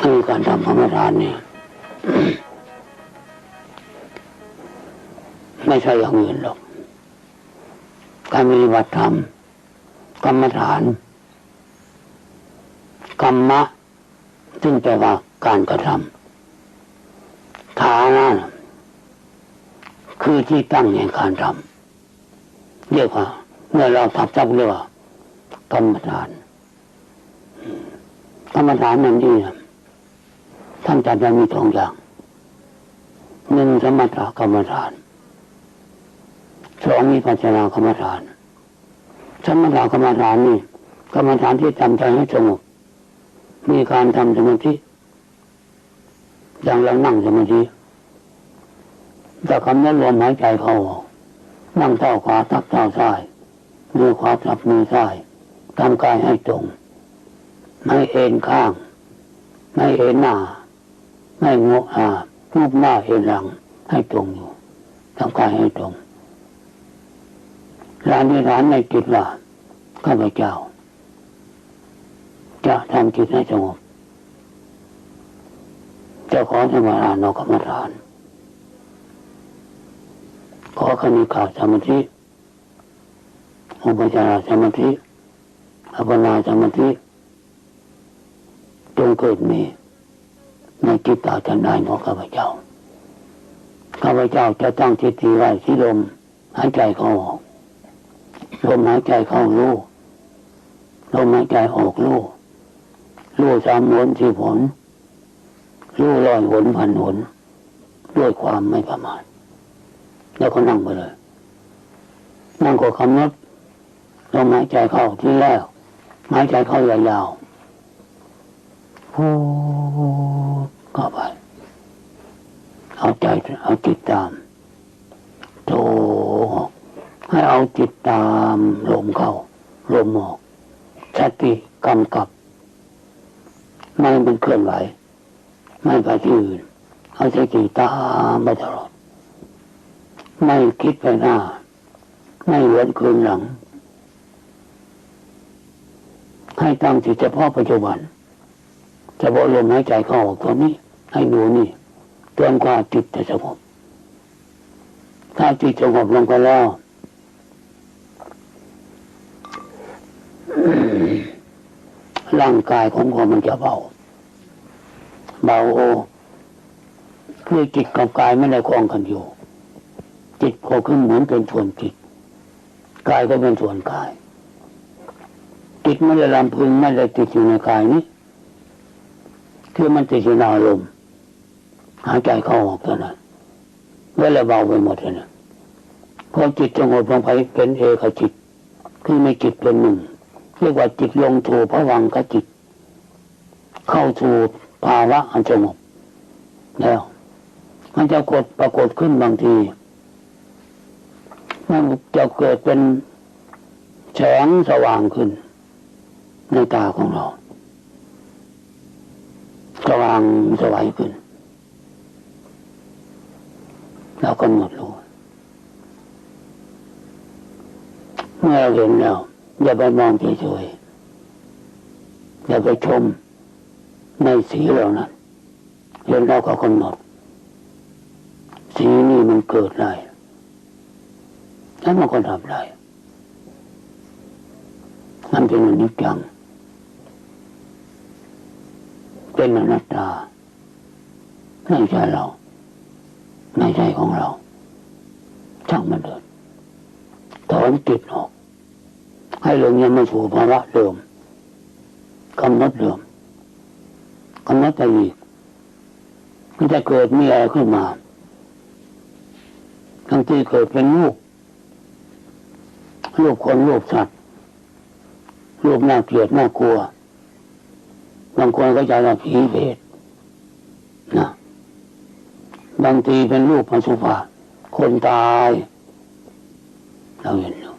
คือการทำกรรมฐานนี่ไม่ใช่อย่างอื่นหรอก การปฏิบัติธรรมกรรมฐาน กรรมะ ซึ่งแปลว่าการกระทำฐานะคือที่ตั้งแห่งการทำเรียกว่า เมื่อเราทับจับเรียกว่ากรรมฐาน กรรมฐานนั่นนี่น ท่านจัดไว้มีสองอย่างหนึ่งสมถกรรมฐานสองมีปัญญากรรมฐานสมถกรรมฐานนี่กรรมฐานที่ทำใจให้สงบมีการทำสมาธิอย่างเรานั่งสมาธิแต่คำนั้นรวมหายใจเข้าออกนั่งเท้าขวาทับเท้าซ้ายมือขวาทับมือซ้ายทำกายให้ตรง ไม่เอ็นข้าง ไม่เอ็นหน้า ไม่งกอารูปหน้าเอหลังให้ตรงอยู่ทำกายให้ตรงร้านนี้ร้านในจิตว่าข้าพเจ้า จะทำจิตให้สงบจะขอสมาทานนกรรมฐาน ขอคณิกาสมาธิอุปจารสมาธิอัปนาสมาธิจงเกิดมี ในจิตตาจันได้ของข้าพเจ้า ข้าพเจ้าจะตั้งทิฏฐิไว้ที่ลมหายใจเข้าออก ลมหายใจเข้ารู้ลมหายใจออกรู้รู้สามหนสี่ผลรู้ร้อยหนพันหนด้วยความไม่ประมาทแล้วก็นั่งไปเลย นั่งก็คำนึกลมหายใจเข้าที่แรกหายใจเข้ายาวๆ พูดเข้าไปเอาใจเอาจิตตามโทออกให้เอาจิตตามลมเข้าลมออกสติกำกับ ไม่เป็นเคลื่อนไหว ไม่ไปที่อื่น เอาสติตามไปตลอด ไม่คิดไปหน้า ไม่เวนคืนหลัง ให้ตั้งจิตเฉพาะปัจจุบัน เฉพาะลมหายใจเข้าออกตัวนี้ ให้ดูนี่เตือนกว่าจิตจะสงบถ้าจิตสงบลงไปแล้วร่างกายของคนมันจะเบา เบาโอคือจิตกับกายไม่ได้คล้องกันอยู่ จิตโผล่ขึ้นเหมือนเป็นส่วนจิต กายก็เป็นส่วนกาย จิตไม่ได้ลำพึงไม่ได้ติดอยู่ในกายนี้ คือมันติดอยู่ในอารมณ์หายใจเข้าออกเท่านั้นเวลาเบาไปหมดเลยนะพอจิตสงบลงไปเป็นเอกจิต คือไม่จิตเป็นหนึ่งเรียกว่าจิตลงถูพระวังกจิต เข้าสู่ภาวะอันสงบแล้ว มันจะกดปรากฏขึ้นบางทีมันจะเกิดเป็นแสงสว่างขึ้น ในตาของเรา สว่างสวัยขึ้นเราก็หมดรู้เมื่อเราเห็นแล้วอย่าไปมองเฉยๆอย่าไปชมในสีเหล่านั้นเห็นเราก็กำหนด สีนี้มันเกิดได้แล้วมันก็ดับได้มันเป็นอนิจจัง เป็นอนัตตาไม่ใช่เราไม่ใช่ของเราช่างมันเดินถอนจิตออก ให้ลงยังมาสู่ภาวะเดิมกำหนดเดิมกำหนดไปอีกมันจะเกิดมีอะไรขึ้นมาทั้งที่เกิดเป็นลูกลูกคนลูกสัตว์ลูกน่าเกลียดน่ากลัว บางคนก็จะว่าผีเปรตนะบางทีเป็นลูกพระสุภาคนตายเราเห็น